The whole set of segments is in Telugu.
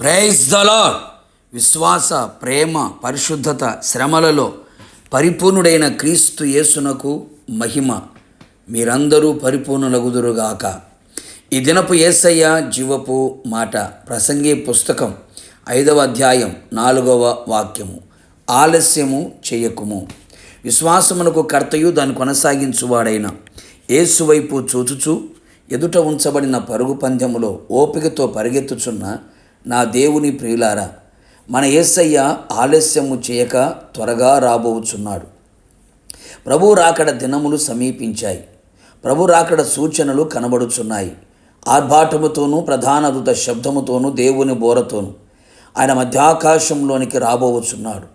ప్రైజ్ దలా విశ్వాస ప్రేమ పరిశుద్ధత శ్రమలలో పరిపూర్ణుడైన క్రీస్తు యేసునకు మహిమ. మీరందరూ పరిపూర్ణులగుదురుగాక. ఈ దినపు యేసయ్య జీవపు మాట ప్రసంగి పుస్తకం ఐదవ అధ్యాయం నాలుగవ వాక్యము. ఆలస్యము చేయకుము. విశ్వాసమునకు కర్తయు దాన్ని కొనసాగించువాడైన ఏసువైపు వైపు చూచుచూ ఎదుట ఉంచబడిన పరుగు పందెములో ఓపికతో పరిగెత్తుచున్న నా దేవుని ప్రియులారా మన యేసయ్య ఆలస్యము చేయక త్వరగా రాబోచున్నాడు. ప్రభు రాకడ దినములు సమీపించాయి. ప్రభు రాకడ సూచనలు కనబడుచున్నాయి. ఆర్భాటముతోనూ ప్రధాన దూత శబ్దముతోనూ దేవుని బోరతోనూ ఆయన మధ్యాకాశంలోనికి రాబోవచ్చున్నాడు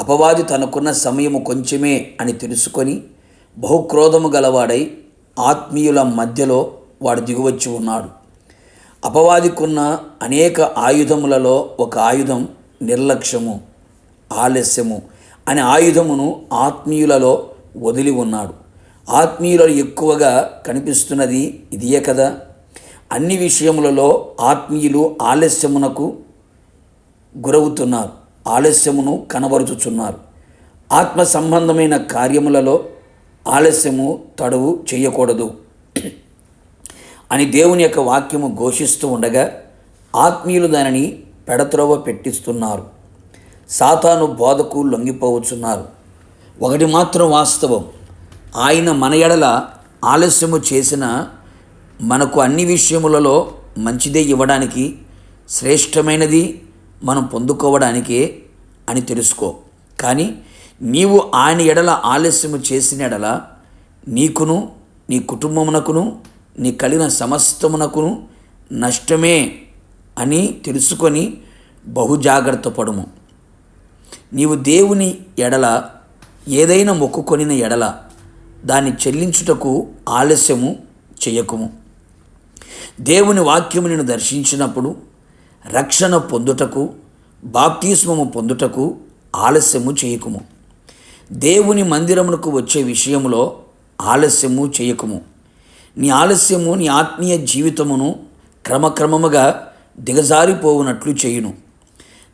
అపవాది తనకున్న సమయము కొంచెమే అని తెలుసుకొని బహుక్రోధము గలవాడై ఆత్మీయుల మధ్యలో వాడు దిగువచ్చి ఉన్నాడు. అపవాదికున్న అనేక ఆయుధములలో ఒక ఆయుధం నిర్లక్ష్యము ఆలస్యము అనే ఆయుధమును ఆత్మీయులలో వదిలి ఉన్నాడు. ఆత్మీయులలో ఎక్కువగా కనిపిస్తున్నది ఇదియే కదా. అన్ని విషయములలో ఆత్మీయులు ఆలస్యమునకు గురవుతున్నారు ఆలస్యమును కనబరుచుచున్నారు. ఆత్మ సంబంధమైన కార్యములలో ఆలస్యము తడువు చేయకూడదు. అని దేవుని యొక్క వాక్యము ఘోషిస్తూ ఉండగా ఆత్మీయులు దానిని పెడత్రోవ పెట్టిస్తున్నారు. సాతాను బోధకు లొంగిపోవచ్చున్నారు. ఒకటి మాత్రం వాస్తవం. ఆయన మన ఎడల ఆలస్యము చేసిన మనకు అన్ని విషయములలో మంచిదే ఇవ్వడానికి శ్రేష్టమైనది మనం పొందుకోవడానికే అని తెలుసుకో. కానీ నీవు ఆయన ఎడల ఆలస్యము చేసిన ఎడల నీకును నీ కుటుంబమునకును నీ కలిగిన సమస్తమునకును నష్టమే అని తెలుసుకొని బహుజాగ్రత్త పడుము. నీవు దేవుని ఎడల ఏదైనా మొక్కుకొనిన ఎడల దాన్ని చెల్లించుటకు ఆలస్యము చేయకుము. దేవుని వాక్యము నేను దర్శించినప్పుడు రక్షణ పొందుటకు బాప్తిస్మము పొందుటకు ఆలస్యము చేయకుము. దేవుని మందిరమునకు వచ్చే విషయంలో ఆలస్యము చేయకుము. నీ ఆలస్యము నీ ఆత్మీయ జీవితమును క్రమక్రమముగా దిగజారిపోవునట్లు చేయును.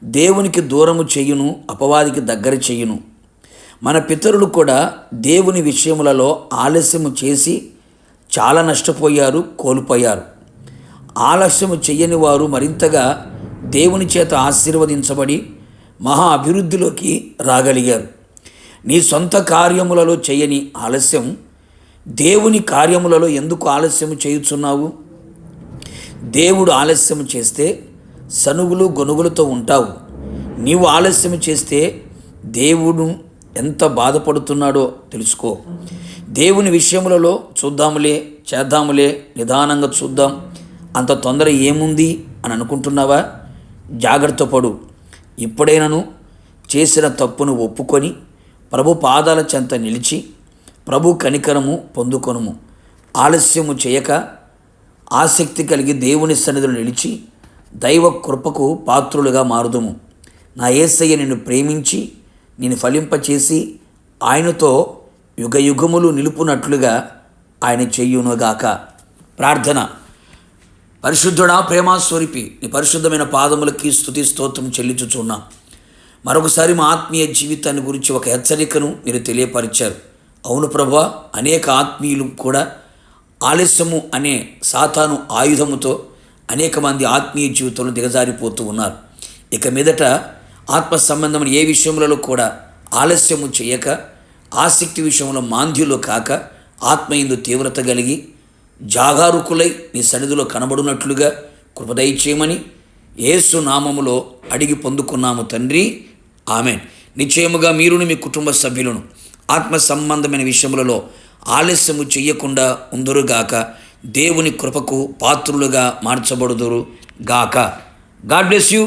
దేవునికి దూరము చేయును అపవాదికి దగ్గర చేయును. మన పితరులు కూడా దేవుని విషయములలో ఆలస్యము చేసి చాలా నష్టపోయారు కోల్పోయారు. ఆలస్యము చేయని వారు మరింతగా దేవుని చేత ఆశీర్వదించబడి మహా అభివృద్ధిలోకి రాగలిగారు. నీ సొంత కార్యములలో చేయని ఆలస్యం దేవుని కార్యములలో ఎందుకు ఆలస్యము చేయుచున్నావు? దేవుడు ఆలస్యం చేస్తే సనుగులు గొనుగులతో ఉంటావు. నీవు ఆలస్యం చేస్తే దేవుడు ఎంత బాధపడుతున్నాడో తెలుసుకో. దేవుని విషయములలో చూద్దాములే చేద్దాములే నిదానంగా చూద్దాం. అంత తొందర ఏముంది అని అనుకుంటున్నావా? జాగ్రత్త పడు. ఇప్పుడైనను చేసిన తప్పును ఒప్పుకొని ప్రభు పాదాల చెంత నిలిచి ప్రభు కనికరము పొందుకొనుము. ఆలస్యము చేయక ఆసక్తి కలిగి దేవుని సన్నిధిలో నిలిచి దైవ కృపకు పాత్రులుగా మారుదుము. నా ఏసయ్య నిన్ను ప్రేమించి నేను ఫలింపచేసి ఆయనతో యుగయుగములు నిలుపునట్లుగా ఆయన చెయ్యునుగాక ప్రార్థన. పరిశుద్ధుడా ప్రేమాస్వరిపి నీ పరిశుద్ధమైన పాదములకి స్థుతి స్తోత్రం చెల్లించుచున్నాం. మరొకసారి మా ఆత్మీయ జీవితాన్ని గురించి ఒక హెచ్చరికను మీరు తెలియపరిచారు. అవును ప్రభా అనేక ఆత్మీయులు కూడా ఆలస్యము అనే సాతాను ఆయుధముతో అనేక మంది ఆత్మీయ జీవితంలో దిగజారిపోతూ ఉన్నారు. ఇక మీదట ఆత్మ సంబంధమైన ఏ విషయములలో కూడా ఆలస్యము చేయక ఆసక్తి విషయంలో మాంద్యులు కాక ఆత్మయందు తీవ్రత కలిగి జాగారుకులై నీ సన్నిధిలో కనబడినట్లుగా కృపదయ చేయమని ఏసు నామములో అడిగి పొందుకున్నాము తండ్రి. ఆమెన్. నిశ్చయముగా మీరును మీ కుటుంబ సభ్యులను ఆత్మ సంబంధమైన విషయములలో ఆలస్యము చెయ్యకుండా ఉందరుగాక దేవుని కృపకు పాత్రులుగా మార్చబడుదురు గాక గాడ్ బ్లెస్ యూ